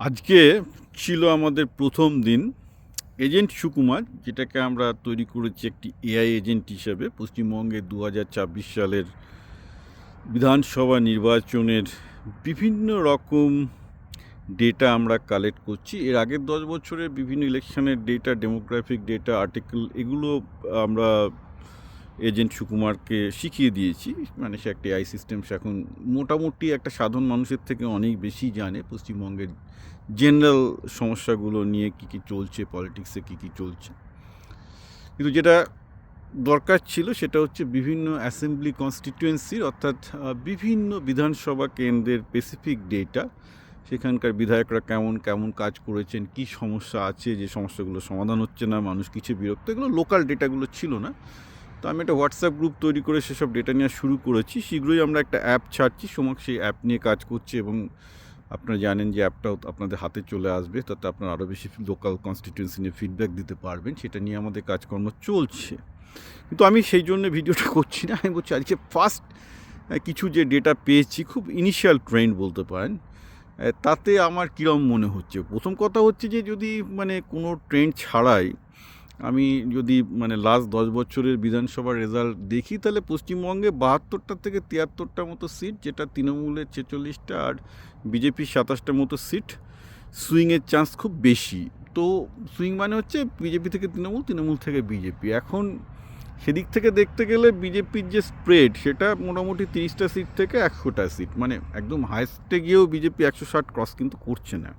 আজকে ছিল আমাদের প্রথম দিন এজেন্ট সুকুমার, যেটাকে আমরা তৈরি করেছি একটি এআই এজেন্ট হিসাবে, পশ্চিমবঙ্গে দু সালের বিধানসভা নির্বাচনের বিভিন্ন রকম ডেটা আমরা কালেক্ট করছি। এর আগের দশ বছরের বিভিন্ন ইলেকশনের ডেটা ডেমোগ্রাফিক ডেটা আর্টিকেল এগুলো আমরা এজেন্ট সুকুমারকে শিখিয়ে দিয়েছি। মানে সে একটা আই সিস্টেম সে এখন মোটামুটি একটা সাধারণ মানুষের থেকে অনেক বেশি জানে। পশ্চিমবঙ্গের জেনারেল সমস্যাগুলো নিয়ে কী কী চলছে পলিটিক্সে কী কী চলছে। কিন্তু যেটা দরকার ছিল সেটা হচ্ছে বিভিন্ন অ্যাসেম্বলি কনস্টিটিউয়েন্সির অর্থাৎ বিভিন্ন বিধানসভা কেন্দ্রের স্পেসিফিক ডেটা সেখানকার বিধায়করা কেমন কেমন কাজ করেছেন, কি সমস্যা আছে, যে সমস্যাগুলো সমাধান হচ্ছে না, মানুষ কিছু বিরক্ত। এগুলো লোকাল ডেটাগুলো ছিল না। তো আমি একটা হোয়াটসঅ্যাপ গ্রুপ তৈরি করে সেসব ডেটা নেওয়া শুরু করেছি। শীঘ্রই আমরা একটা অ্যাপ ছাড়ছি। সময় সেই অ্যাপ নিয়ে কাজ করছে এবং আপনারা জানেন যে অ্যাপটাও আপনাদের হাতে চলে আসবে। তাতে আপনারা আরও বেশি লোকাল কনস্টিটিউন্সি নিয়ে ফিডব্যাক দিতে পারবেন। সেটা নিয়ে আমাদের কাজকর্ম চলছে। কিন্তু আমি সেই জন্য ভিডিওটা করছি না। আমি বলছি আজকে ফার্স্ট কিছু যে ডেটা পেয়েছি, খুব ইনিশিয়াল ট্রেন্ড বলতে পারেন তাতে আমার কীরকম মনে হচ্ছে? প্রথম কথা হচ্ছে যে যদি মানে কোনো ট্রেন্ড ছাড়াই আমি যদি মানে লাস্ট দশ বছরের বিধানসভার রেজাল্ট দেখি, তাহলে পশ্চিমবঙ্গে বাহাত্তরটা থেকে তিয়াত্তরটা মতো সিট যেটা তৃণমূলের ছেচল্লিশটা আর বিজেপির সাতাশটা মতো সিট সুইংয়ের চান্স খুব বেশি। তো সুইং মানে হচ্ছে বিজেপি থেকে তৃণমূল তৃণমূল থেকে বিজেপি। এখন সেদিক থেকে দেখতে গেলে বিজেপির যে স্প্রেড সেটা মোটামুটি তিরিশটা সিট থেকে একশোটা সিট মানে একদম হাইস্টে গিয়েও বিজেপি একশো ষাট ক্রস কিন্তু করছে না।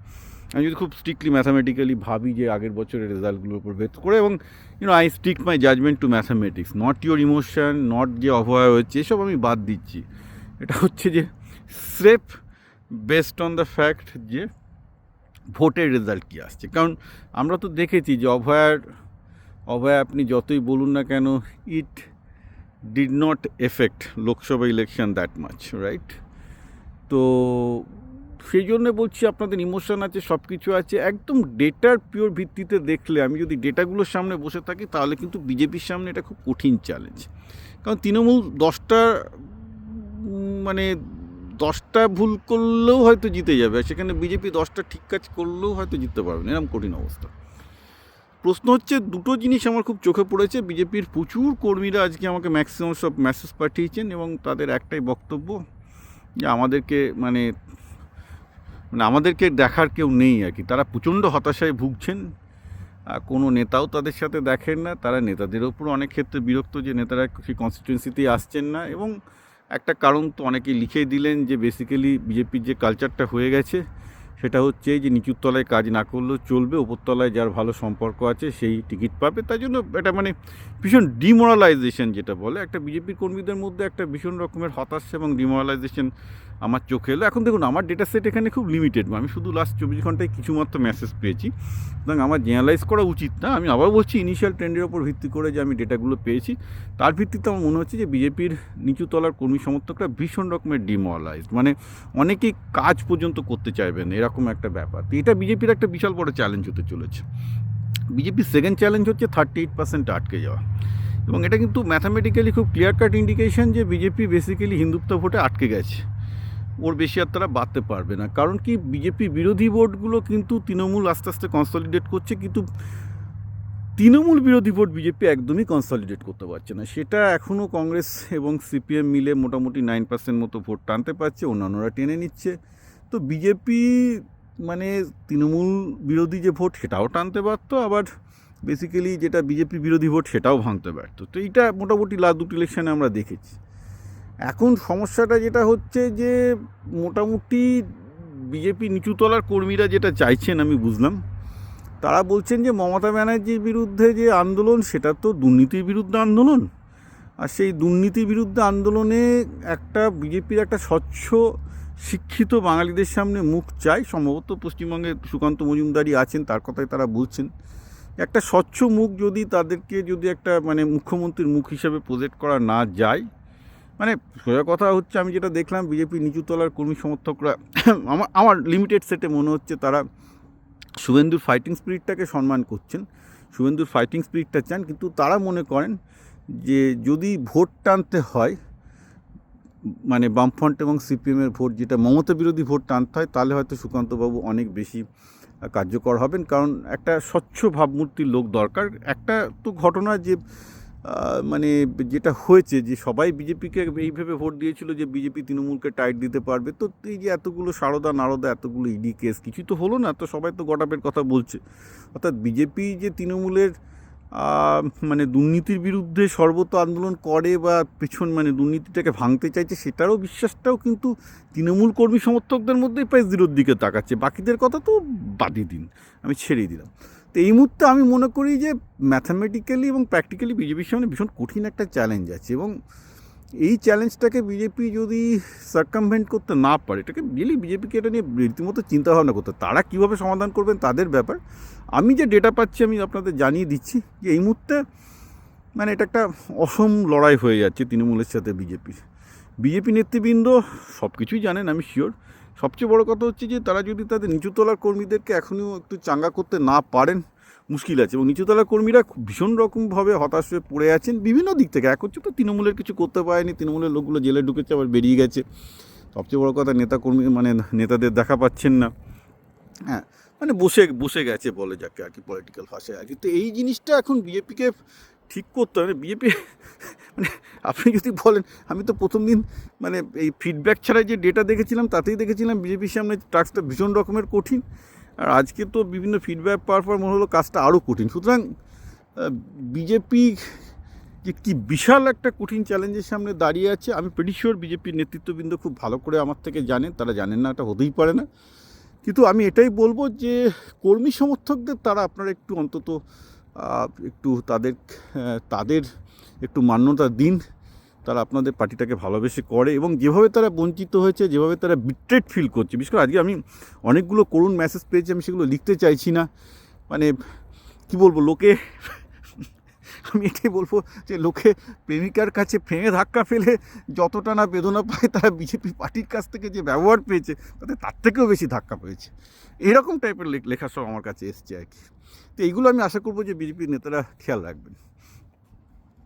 আমি যদি খুব স্ট্রিক্টলি ম্যাথামেটিক্যালি ভাবি যে আগের বছরের রেজাল্টগুলোর উপর ভেদ করে এবং you know I stick my judgement to mathematics not your emotion not যে অভয় হচ্ছে, এসব আমি বাদ দিচ্ছি। এটা হচ্ছে যে স্রেফ বেসড অন দ্য ফ্যাক্ট যে ভোটের রেজাল্ট কী আসছে। কারণ আমরা তো দেখেছি যে অভয়ার, অভয় আপনি যতই বলুন না কেন it did not effect Loksabha election that much right তো সেই জন্য বলছি আপনাদের ইমোশন আছে সব কিছু আছে, একদম ডেটার পিওর ভিত্তিতে দেখলে, আমি যদি ডেটাগুলোর সামনে বসে থাকি, তাহলে কিন্তু বিজেপির সামনে এটা খুব কঠিন চ্যালেঞ্জ কারণ তৃণমূল দশটা মানে দশটা ভুল করলেও হয়তো জিতে যাবে সেখানে বিজেপি দশটা ঠিক কাজ করলেও হয়তো জিততে পারবে না, এরকম কঠিন অবস্থা। প্রশ্ন হচ্ছে, দুটো জিনিস আমার খুব চোখে পড়েছে, বিজেপির প্রচুর কর্মীরা আজকে আমাকে ম্যাক্সিমাম সব মেসেজ পাঠিয়েছেন এবং তাদের একটাই বক্তব্য যে আমাদেরকে মানে মানে আমাদেরকে দেখার কেউ নেই আর কি। তারা প্রচণ্ড হতাশায় ভুগছেন। কোনো নেতাও তাদের সাথে দেখেন না। তারা নেতাদের ওপর অনেক ক্ষেত্রে বিরক্ত যে নেতারা সেই কনস্টিটুয়েন্সিতেই আসছেন না। এবং একটা কারণ তো অনেকে লিখে দিলেন যে বেসিক্যালি বিজেপির যে কালচারটা হয়ে গেছে সেটা হচ্ছে যে নিচুর তলায় কাজ না করলেও চলবে ওপরতলায় যার ভালো সম্পর্ক আছে সেই টিকিট পাবে। তাই জন্য এটা মানে ভীষণ ডিমোরালাইজেশন যেটা বলে। একটা বিজেপির কর্মীদের মধ্যে একটা ভীষণ রকমের হতাশা এবং ডিমোরালাইজেশন আমার চোখে এলো। এখন দেখুন, আমার ডেটা সেট এখানে খুব লিমিটেড আমি শুধু লাস্ট চব্বিশ ঘন্টায় কিছু মাত্র মেসেজ পেয়েছি। সুতরাং আমার জেনারেলাইজ করা উচিত না। আমি আবার বলছি ইনিশিয়াল ট্রেন্ডের ওপর ভিত্তি করে যে আমি ডেটাগুলো পেয়েছি, তার ভিত্তিতে আমার মনে হচ্ছে যে বিজেপির নিচু তলার কর্মী সমর্থকরা ভীষণ রকমের ডিমোরালাইজড মানে অনেকেই কাজ পর্যন্ত করতে চাইবেন এরকম একটা ব্যাপার। তো এটা বিজেপির একটা বিশাল বড় চ্যালেঞ্জ হতে চলেছে। বিজেপির সেকেন্ড চ্যালেঞ্জ হচ্ছে থার্টি এইট পার্সেন্ট আটকে যাওয়া। এবং এটা কিন্তু ম্যাথামেটিক্যালি খুব ক্লিয়ার কাট ইন্ডিকেশন যে বিজেপি বেসিক্যালি হিন্দুত্ব ভোটে আটকে গেছে। ওর বেশি আর তারা বাড়তে পারবে না। কারণ কি বিজেপি বিরোধী ভোটগুলো কিন্তু তৃণমূল আস্তে আস্তে কনসলিডেট করছে, কিন্তু তৃণমূল বিরোধী ভোট বিজেপি একদমই কনসলিডেট করতে পারছে না। সেটা এখনও কংগ্রেস এবং সিপিএম মিলে মোটামুটি নাইন পার্সেন্ট মতো ভোট টানতে পারছে, অন্যান্যরা টেনে নিচ্ছে। তো বিজেপি মানে তৃণমূল বিরোধী যে ভোট সেটাও টানতে পারতো, আবার বেসিক্যালি যেটা বিজেপি বিরোধী ভোট সেটাও ভাঙতে পারতো। তো এইটা মোটামুটি লাস্ট দুটি ইলেকশনে আমরা দেখেছি। এখন সমস্যাটা যেটা হচ্ছে যে মোটামুটি বিজেপি নিচুতলার কর্মীরা যেটা চাইছেন আমি বুঝলাম, তারা বলছেন যে মমতা ব্যানার্জির বিরুদ্ধে যে আন্দোলন, সেটা তো দুর্নীতির বিরুদ্ধে আন্দোলন। আর সেই দুর্নীতির বিরুদ্ধে আন্দোলনে একটা বিজেপির একটা স্বচ্ছ শিক্ষিত বাঙালিদের সামনে মুখ চাই, সম্ভবত পশ্চিমবঙ্গে সুকান্ত মজুমদারি আছেন, তার কথাই তারা বলছেন। একটা স্বচ্ছ মুখ যদি তাদেরকে যদি একটা মানে মুখ্যমন্ত্রীর মুখ হিসেবে প্রজেক্ট করা না যায় মানে সোজা কথা হচ্ছে আমি যেটা দেখলাম, বিজেপি নিচুতলার কর্মী সমর্থকরা, আমার আমার লিমিটেড সেটে মনে হচ্ছে তারা শুভেন্দুর ফাইটিং স্পিরিটটাকে সম্মান করছেন, শুভেন্দুর ফাইটিং স্পিরিটটা চান, কিন্তু তারা মনে করেন যে যদি ভোট টানতে হয় মানে বামফ্রন্ট এবং সিপিএমের ভোট যেটা মমতা বিরোধী ভোট টানতে হয়, তাহলে হয়তো সুকান্তবাবু অনেক বেশি কার্যকর হবেন। কারণ একটা স্বচ্ছ ভাবমূর্তির লোক দরকার। একটা তো ঘটনা যে মানে যেটা হয়েছে যে, সবাই বিজেপিকে এইভাবে ভোট দিয়েছিল যে, বিজেপি তৃণমূলকে টাইট দিতে পারবে। তো এই যে এতগুলো সারদা নারদা, এতগুলো ইডি কেস কিছুই তো হলো না, তো সবাই তো গটাপের কথা বলছে। অর্থাৎ বিজেপি যে তৃণমূলের মানে দুর্নীতির বিরুদ্ধে সর্বত আন্দোলন করে বা পেছন মানে দুর্নীতিটাকে ভাঙতে চাইছে সেটারও বিশ্বাসটাও কিন্তু তৃণমূল কর্মী সমর্থকদের মধ্যেই প্রায় জিরোর দিকে তাকাচ্ছে। বাকিদের কথা তো বাদই দিন, আমি ছেড়েই দিলাম। তো এই মুহূর্তে আমি মনে করি যে ম্যাথামেটিক্যালি এবং প্র্যাকটিক্যালি বিজেপির সামনে ভীষণ কঠিন একটা চ্যালেঞ্জ আছে এবং এই চ্যালেঞ্জটাকে বিজেপি যদি সার্কামভেন্ট করতে না পারে, এটাকে রিয়েলি বিজেপিকে এটা নিয়ে রীতিমতো চিন্তাভাবনা করতে তারা কীভাবে সমাধান করবেন তাদের ব্যাপার। আমি যে ডেটা পাচ্ছি, আমি আপনাদের জানিয়ে দিচ্ছি যে এই মুহূর্তে মানে এটা একটা অসম লড়াই হয়ে যাচ্ছে তৃণমূলের সাথে বিজেপির বিজেপি নেতৃবৃন্দ সব কিছুই জানেন, আমি শিওর সবচেয়ে বড় কথা হচ্ছে যে তারা যদি তাদের নিচুতলার কর্মীদেরকে এখনও একটু চাঙ্গা করতে না পারেন মুশকিল আছে এবং নিচুতলার কর্মীরা ভীষণ রকমভাবে হতাশ হয়ে পড়ে আছেন বিভিন্ন দিক থেকে। এক হচ্ছে তো তৃণমূলের কিছু করতে পারেনি, তৃণমূলের লোকগুলো জেলে ঢুকেছে, আবার বেরিয়ে গেছে। সবচেয়ে বড় কথা নেতা কর্মী মানে নেতাদের দেখা পাচ্ছেন না। হ্যাঁ মানে বসে বসে গেছে বলে যাকে আর কি পলিটিক্যাল ভাষায় আর কি। তো এই জিনিসটা এখন বিজেপিকে ঠিক করতে হবে। বিজেপি মানে আপনি যদি বলেন, আমি তো প্রথম দিন মানে এই ফিডব্যাক ছাড়া যে ডেটা দেখেছিলাম, তাতেই দেখেছিলাম বিজেপির সামনে টাস্কটা ভীষণ রকমের কঠিন। আর আজকে তো বিভিন্ন ফিডব্যাক পাওয়ার পর মনে হলো কাজটা আরও কঠিন। সুতরাং বিজেপি যে কি বিশাল একটা কঠিন চ্যালেঞ্জের সামনে দাঁড়িয়ে আছে, আমি প্রেডিশিওর বিজেপির নেতৃত্ববৃন্দ খুব ভালো করে আমার থেকে জানেন, তারা জানেন না, এটা হতেই পারে না। কিন্তু আমি এটাই বলব যে, কর্মী সমর্থকদের তারা আপনারা একটু অন্তত একটু তাদের তাদের একটু মান্যতা দিন। তারা আপনাদের পার্টিটাকে ভালোবেসে করে এবং যেভাবে তারা বঞ্চিত হয়েছে, যেভাবে তারা বিট্রেট ফিল করছে। বিশেষ করে আজকে আমি অনেকগুলো করুণ মেসেজ পেয়েছি, আমি সেগুলো লিখতে চাইছি না। মানে কি বলব, লোকে আমি এটাই বলব যে লোকে প্রেমিকার কাছে ফেঙে ধাক্কা ফেলে যতটা না বেদনা পায়, তারা বিজেপি পার্টির কাছ থেকে যে ব্যবহার পেয়েছে, তাতে তার থেকেও বেশি ধাক্কা পেয়েছে। এরকম টাইপের লেখা সব আমার কাছে এসছে আর কি। তো এইগুলো আমি আশা করব যে বিজেপির নেতারা খেয়াল রাখবেন।